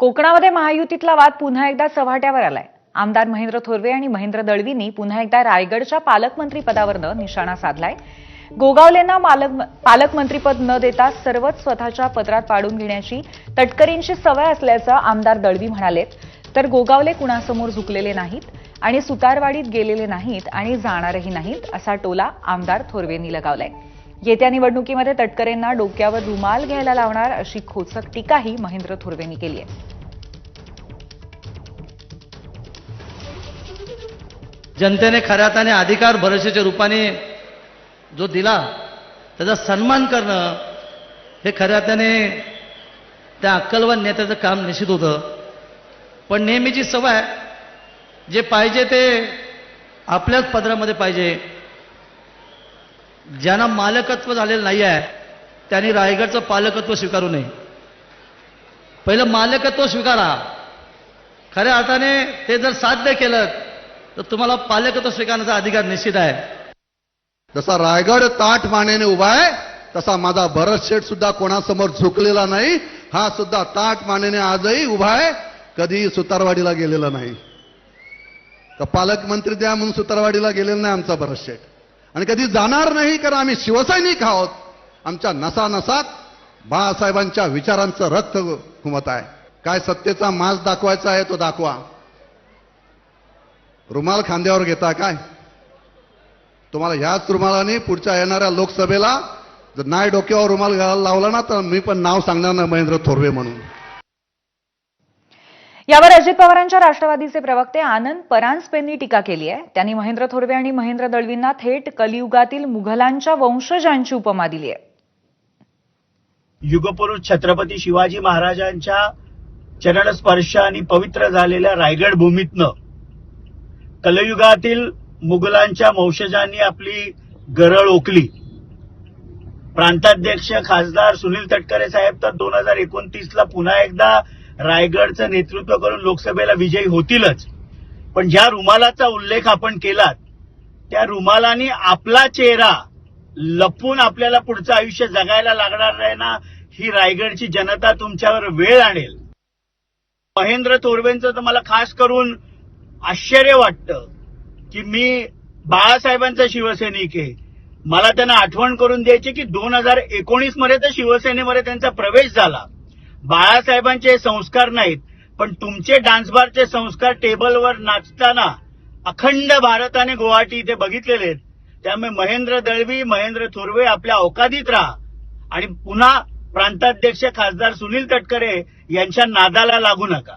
कोकणामध्ये महायुतीतला वाद पुन्हा एकदा चव्हाट्यावर आलाय. आमदार महेंद्र थोरवे आणि महेंद्र दळवींनी पुन्हा एकदा रायगडच्या पालकमंत्री पदावरनं निशाणा साधलाय. गोगावलेंना मालक पालकमंत्रीपद न देता सर्वच स्वतःच्या पदरात पाडून घेण्याची तटकरींची सवय असल्याचं आमदार दळवी म्हणालेत. तर गोगावले कुणासमोर झुकलेले नाहीत आणि सुतारवाडीत गेलेले नाहीत आणि जाणारही नाहीत असा टोला आमदार थोरवेंनी लगावलाय. येत्या निवडणुकीमध्ये तटकरेंना डोक्यावर रुमाल घ्यायला लावणार अशी खोचक टीकाही महेंद्र थोरवेंनी केली आहे. जनतेने खऱ्या अर्थाने अधिकार भरोशाच्या रूपाने जो दिला त्याचा सन्मान करणं हे खऱ्या अर्थाने त्या अक्कलवान नेत्याचं काम निश्चित होतं. पण नेहमीची सवय जे पाहिजे ते आपल्याच पदरामध्ये पाहिजे. ज्यांना मालकत्व झालेलं नाही आहे त्यांनी रायगडचं पालकत्व स्वीकारू नये. पहिलं मालकत्व स्वीकारा. खऱ्या अर्थाने ते जर साध्य केलं तर तुम्हाला पालकत्व स्वीकारण्याचा अधिकार निश्चित आहे. जसा रायगड ताठ मानेने उभा आहे तसा माझा भरत शेठ सुद्धा कोणासमोर झुकलेला नाही हा सुद्धा ताठ मानेने आजही उभा आहे कधी सुतारवाडीला गेलेला नाही. तर पालकमंत्री द्या म्हणून सुतारवाडीला गेलेला नाही आमचा भरत शेठ. आणि कधी जाणार नाही कारण आम्ही शिवसैनिक आहोत. आमच्या नसानसात बाळासाहेबांच्या विचारांचं रक्त घुमत आहे. काय सत्तेचा माज दाखवायचा आहे तो दाखवा. रुमाल खांद्यावर घेता काय? तुम्हाला ह्याच रुमालाने पुढच्या येणाऱ्या लोकसभेला जर नाही डोक्यावर रुमाल घालायला लावला ना तर मी पण नाव सांगणार ना महेंद्र थोरवे म्हणून. यावर अजित पवारांच्या राष्ट्रवादीचे प्रवक्ते आनंद परांजपेंनी टीका केली आहे. त्यांनी महेंद्र थोरवे आणि महेंद्र दळवींना थेट कलियुगातील मुघलांच्या वंशजांची उपमा दिली आहे. युगपुरुष छत्रपती शिवाजी महाराजांच्या चरणस्पर्श आणि पवित्र झालेल्या रायगड भूमीतनं कलयुगातील मुघलांच्या वंशजांनी आपली गरळ ओकली. प्रांताध्यक्ष खासदार सुनील तटकरे साहेब तर दोन हजार एकोणतीसला पुन्हा एकदा रायगडचं नेतृत्व करून लोकसभेला विजयी होतीलच. पण ज्या रुमालाचा उल्लेख आपण केलात त्या रुमालाने आपला चेहरा लपून आपल्याला पुढचं आयुष्य जगायला लागणार नाही ना ही रायगडची जनता तुमच्यावर वेळ आणेल. महेंद्र तोरवेंचं तर मला खास करून आश्चर्य वाटतं की मी बाळासाहेबांचा शिवसैनिक आहे. मला त्यांना आठवण करून द्यायची की दोन हजार एकोणीसमध्ये तर शिवसेनेमध्ये त्यांचा प्रवेश झाला. बाळासाहेबांचे संस्कार नाहीत पण तुमचे डान्स बारचे संस्कार टेबलवर नाचताना अखंड भारताने गुवाहाटी इथे बघितलेले आहेत. त्यामुळे महेंद्र दळवी महेंद्र थोरवे आपल्या औकादीत राहा. आणि पुन्हा प्रांताध्यक्ष खासदार सुनील तटकरे यांच्या नादाला लागू नका.